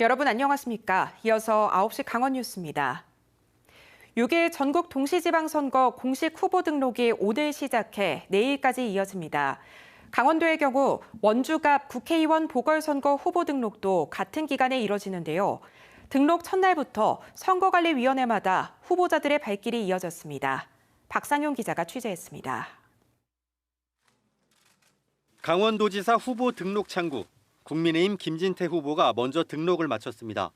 여러분 안녕하십니까? 이어서 9시 강원 뉴스입니다. 6일 전국 동시지방선거 공식 후보 등록이 오늘 시작해 내일까지 이어집니다. 강원도의 경우 원주갑 국회의원 보궐선거 후보 등록도 같은 기간에 이뤄지는데요. 등록 첫날부터 선거관리위원회마다 후보자들의 발길이 이어졌습니다. 박상용 기자가 취재했습니다. 강원도지사 후보 등록 창구. 국민의힘 김진태 후보가 먼저 등록을 마쳤습니다.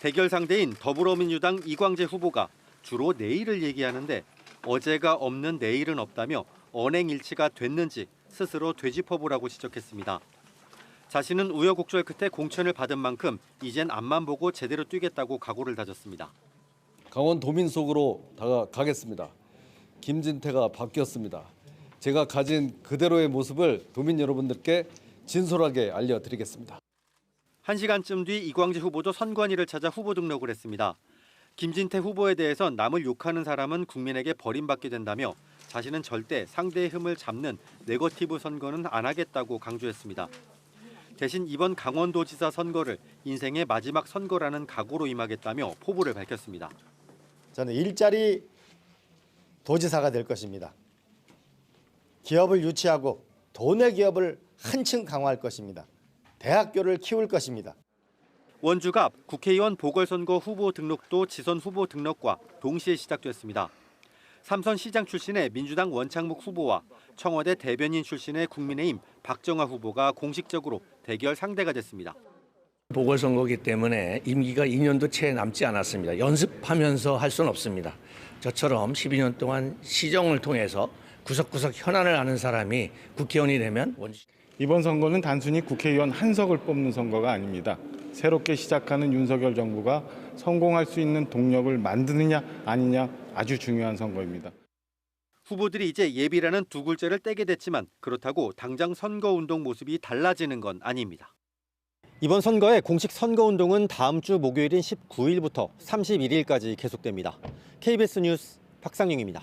대결 상대인 더불어민주당 이광재 후보가 주로 내일을 얘기하는데 어제가 없는 내일은 없다며 언행일치가 됐는지 스스로 되짚어보라고 지적했습니다. 자신은 우여곡절 끝에 공천을 받은 만큼 이젠 앞만 보고 제대로 뛰겠다고 각오를 다졌습니다. 강원 도민 속으로 다가가겠습니다. 김진태가 바뀌었습니다. 제가 가진 그대로의 모습을 도민 여러분들께 진솔하게 알려드리겠습니다. 한시간쯤 뒤 이광재 후보도 선관위를 찾아 후보 등록을 했습니다. 김진태 후보에 대해선 남을 욕하는 사람은 국민에게 버림받게 된다며 자신은 절대 상대의 흠을 잡는 네거티브 선거는 안 하겠다고 강조했습니다. 대신 이번 강원도지사 선거를 인생의 마지막 선거라는 각오로 임하겠다며 포부를 밝혔습니다. 저는 일자리 도지사가 될 것입니다. 기업을 유치하고 도내 기업을 한층 강화할 것입니다. 대학교를 키울 것입니다. 원주갑 국회의원 보궐선거 후보 등록도 지선 후보 등록과 동시에 시작됐습니다. 삼선 시장 출신의 민주당 원창묵 후보와 청와대 대변인 출신의 국민의힘 박정아 후보가 공식적으로 대결 상대가 됐습니다. 보궐선거기 때문에 임기가 2년도 채 남지 않았습니다. 연습하면서 할 수는 없습니다. 저처럼 12년 동안 시정을 통해서 구석구석 현안을 아는 사람이 국회의원이 되면 원- 이번 선거는 단순히 국회의원 한 석을 뽑는 선거가 아닙니다. 새롭게 시작하는 윤석열 정부가 성공할 수 있는 동력을 만드느냐 아니냐 아주 중요한 선거입니다. 후보들이 이제 예비라는 두 글자를 떼게 됐지만 그렇다고 당장 선거운동 모습이 달라지는 건 아닙니다. 이번 선거의 공식 선거운동은 다음 주 목요일인 19일부터 31일까지 계속됩니다. KBS 뉴스 박상용입니다.